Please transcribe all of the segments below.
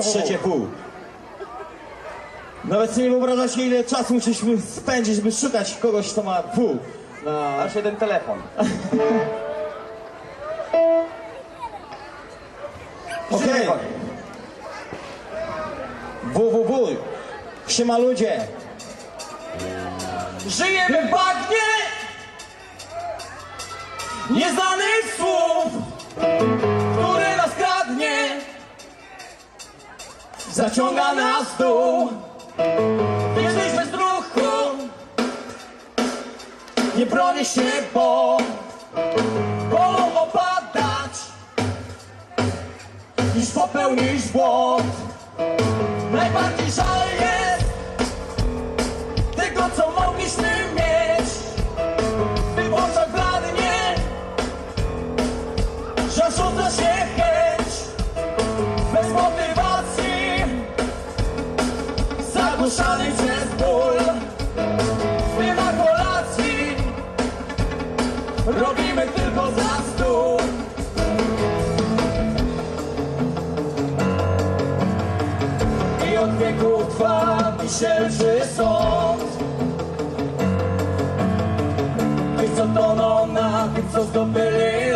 Trzecie pół. Nawet sobie nie wyobrażacie, ile czasu musieliśmy spędzić, żeby szukać kogoś, kto ma pół. Na... Aż jeden telefon. Okej. www. Siema ludzie. Żyjemy w bagnie nieznanych słów, zaciąga nas dół. Jesteśmy z ruchu, nie bronię się, bo wolą opadać niż popełnisz błąd. Najbardziej żal stół. I od wieku trwa sąd Tych co toną na co zdobyli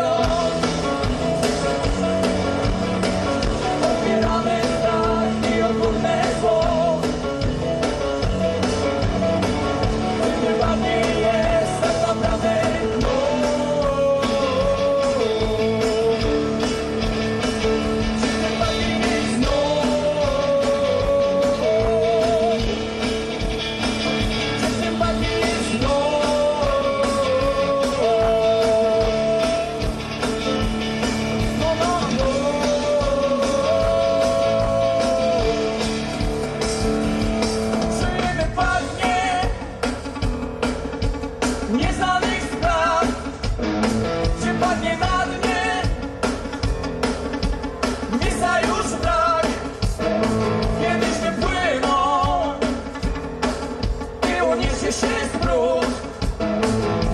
Się smród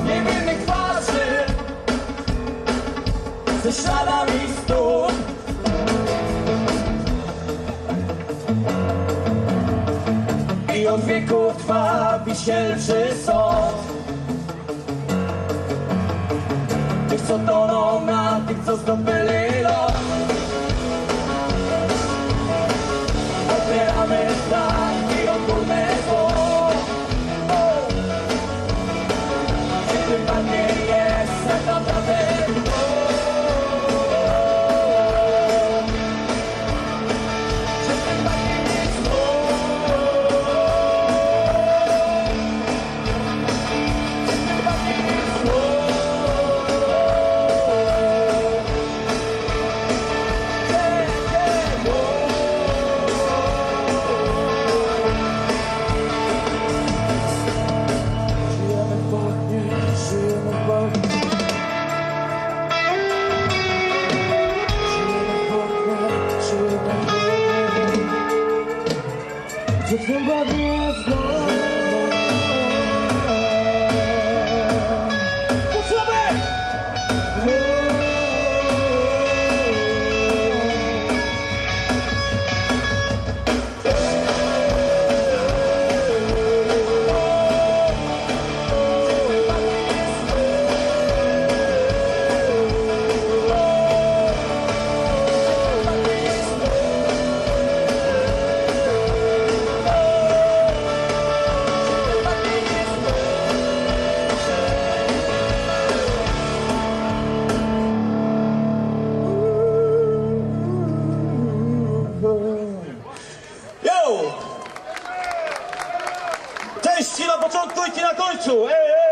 Niewinnych twarzy Ze śladami stóp. I od wieków trwa wisielczy sąd. Tych co toną na tych co zdobyli Zimbabwe. Cześć ci na początku i